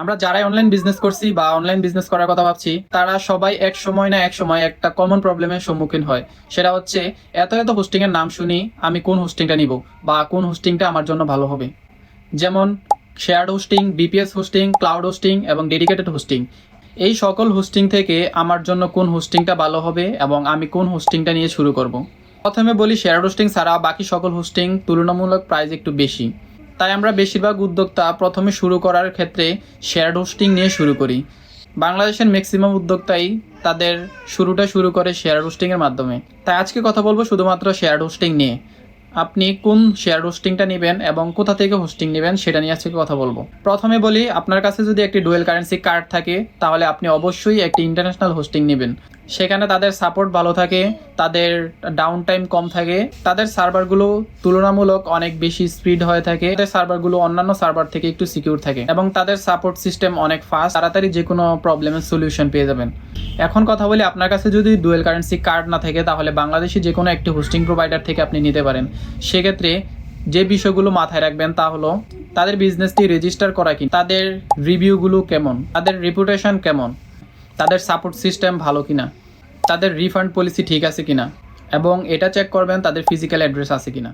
আমরা যারাই online business করছি বা অনলাইন বিজনেস করার কথা ভাবছি, তারা সবাই এক সময় না এক সময় একটা কমন প্রবলেমের সম্মুখীন হয়। সেটা হচ্ছে, এত এত হোস্টিং এর নাম শুনি, আমি কোন হোস্টিংটা নিব বা কোন হোস্টিংটা আমার জন্য ভালো হবে। যেমন shared hosting VPS hosting cloud hosting এবং ডেডিকেটেড হোস্টিং এই সকল হোস্টিং থেকে আমার জন্য কোন হোস্টিংটা ভালো হবে এবং আমি কোন হোস্টিংটা নিয়ে শুরু করব। প্রথমে বলি শেয়ার হোস্টিং ছাড়া বাকি সকল হোস্টিং তুলনামূলক প্রাইস একটু বেশি। তাই আমরা বেশিরভাগ উদ্যোক্তা প্রথমে শুরু করার ক্ষেত্রে শেয়ার হোস্টিং নিয়ে শুরু করি। বাংলাদেশের ম্যাক্সিমাম উদ্যোক্তাই তাদের শুরুটা শুরু করে শেয়ার হোস্টিংয়ের মাধ্যমে। তাই আজকে কথা বলব শুধুমাত্র শেয়ার হোস্টিং নিয়ে। আপনি কোন শেয়ার হোস্টিংটা নেবেন এবং কোথা থেকে হোস্টিং নেবেন সেটা নিয়ে আজকে কথা বলব। প্রথমে বলি, আপনার কাছে যদি একটি ডুয়েল কারেন্সি কার্ড থাকে, তাহলে আপনি অবশ্যই একটি ইন্টারন্যাশনাল হোস্টিং নেবেন। সেখানে তাদের সাপোর্ট ভালো থাকে, তাদের ডাউন টাইম কম থাকে, তাদের সার্ভারগুলো তুলনামূলক অনেক বেশি স্পিড হয়ে থাকে, তাদের সার্ভারগুলো অন্যান্য সার্ভার থেকে একটু সিকিউর থাকে এবং তাদের সাপোর্ট সিস্টেম অনেক ফাস্ট তাড়াতাড়ি যে কোনো প্রবলেমের সলিউশন পেয়ে যাবেন। এখন কথা বলি, আপনার কাছে যদি ডুয়েল কারেন্সি কার্ড না থাকে, তাহলে বাংলাদেশি যে কোনো একটি হোস্টিং প্রোভাইডার থেকে আপনি নিতে পারেন। সেক্ষেত্রে যে বিষয়গুলো মাথায় রাখবেন তা হলো, তাদের বিজনেসটি রেজিস্টার করা কি, তাদের রিভিউগুলো কেমন, তাদের রেপুটেশন কেমন, তাদের সাপোর্ট সিস্টেম ভালো কিনা, তাদের রিফান্ড পলিসি ঠিক আছে কিনা, এবং এটা চেক করবেন তাদের ফিজিক্যাল অ্যাড্রেস আছে কিনা।